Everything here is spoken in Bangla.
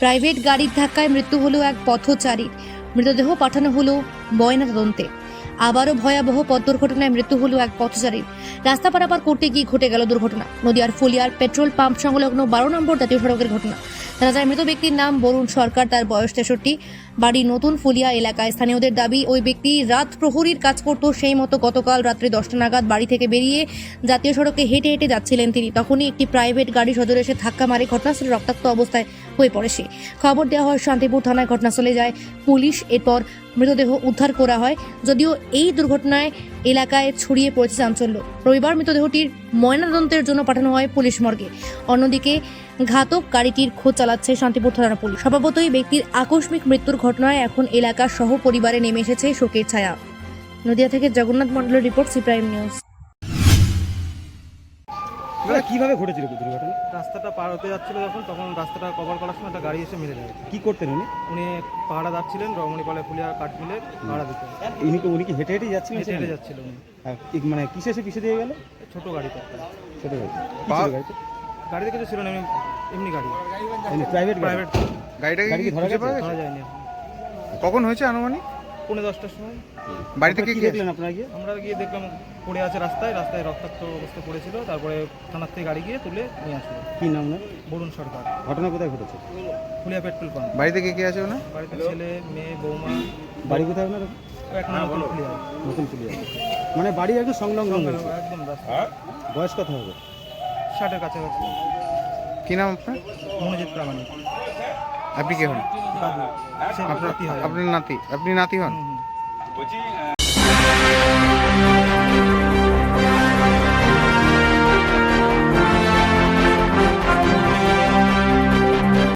প্রাইভেট গাড়ির ধাক্কায় মৃত্যু হলো এক পথচারীর মৃতদেহ পাঠানো হলো ময়না তদন্তে আবারও ভয়াবহ পথ দুর্ঘটনায় মৃত্যু হলো এক পথচারীর। রাস্তা পারাপার করতে গিয়ে ঘটে গেল দুর্ঘটনা। নদিয়ার ফুলিয়ার পেট্রোল পাম্প সংলগ্ন বারো নম্বর জাতীয় সড়কের ঘটনা। জানা যায়, মৃত ব্যক্তির নাম বরুণ সরকার, তার বয়স তেষট্টি। বাড়ি নতুন ফুলিয়া এলাকায়। স্থানীয়দের দাবি, ওই ব্যক্তি রাত প্রহরীর কাজ করত, সেই মতো গতকাল রাত্রে দশটা নাগাদ বাড়ি থেকে বেরিয়ে জাতীয় সড়কে হেঁটে হেঁটে যাচ্ছিলেন তিনি। তখনই একটি প্রাইভেট গাড়ি সদরে এসে ধাক্কা মারে, ঘটনাস্থলে রক্তাক্ত অবস্থায় হয়ে পড়ে সে। খবর দেওয়া হয়, শান্তিপুর থানায় ঘটনাস্থলে যায়। পুলিশ এরপর মৃতদেহ উদ্ধার করা হয়। যদিও এই দুর্ঘটনায় এলাকায় ছড়িয়ে পড়েছে চাঞ্চল্য। রবিবার মৃতদেহটির ময়নাতদন্তের জন্য পাঠানো হয় পুলিশ মর্গে। অন্যদিকে ঘাতক গাড়িটির খোঁজ চালাচ্ছে শান্তিপুর থানা পুলিশ। স্বভাবতই ব্যক্তির আকস্মিক মৃত্যুর ঘটনায় এখন এলাকার সহ পরিবারে নেমে এসেছে শোকের ছায়া। নদিয়া থেকে জগন্নাথ মন্ডলের রিপোর্ট সি প্রাইম নিউজ। দাদা কীভাবে ঘটেছিল দুর্ঘটনা? রাস্তাটা পার হতে যাচ্ছিল যখন তখন রাস্তাটা কভার করার সময় একটা গাড়ি এসে মেরে দেয়। কি করতেন উনি? উনি পাহাড়া যাচ্ছিলেন রমণীপালে ফুলিয়া কাঠ মিলের পাহাড়া দিতে। উনি কি উনি কি হেঁটে হেঁটে যাচ্ছিলেন হেঁটে হেঁটে? যাচ্ছিল উনি। মানে কিসে এসে পিছিয়ে দিয়ে গেল? ছোট গাড়িতে। ছোট গাড়ি গাড়িতে? কিছু ছিল না এমনি এমনি গাড়ি? প্রাইভেট প্রাইভেট গাড়িটাকে গাড়ি কি ধরা গেছে? ধরা যায়নি কখন হয়েছে আনুমানিক? পৌনে দশটার সময়। বাড়ি থেকে কি কি দেখলেন আপনারা গিয়ে? আমরা গিয়ে দেখলাম পড়ে আছে রাস্তায় রাস্তায় রক্তাক্ত অবস্থা পড়েছিল। তারপরে থানার থেকে গাড়ি গিয়ে তুলে নিয়ে আসলো। কি নাম না বরুণ সরকার। ঘটনা কোথায় ঘটেছে? Phulia petrol pump. বাড়িতে কে কে আছে ওনা বাড়িতে ছেলে মেয়ে বৌমা। বাড়ি কোথায় আপনার ও এখন নতুন ফুলিয়া। নতুন পুলিয়া মানে বাড়ি একদম সংলগ্ন একদম রাস্তা বয়স কত হবে? ষাটের কাছাকাছি। কি নাম আপনার? মনোজিৎ প্রামাণিক। আপনি কে হন? আপনার নাতি আপনি নাতি হন।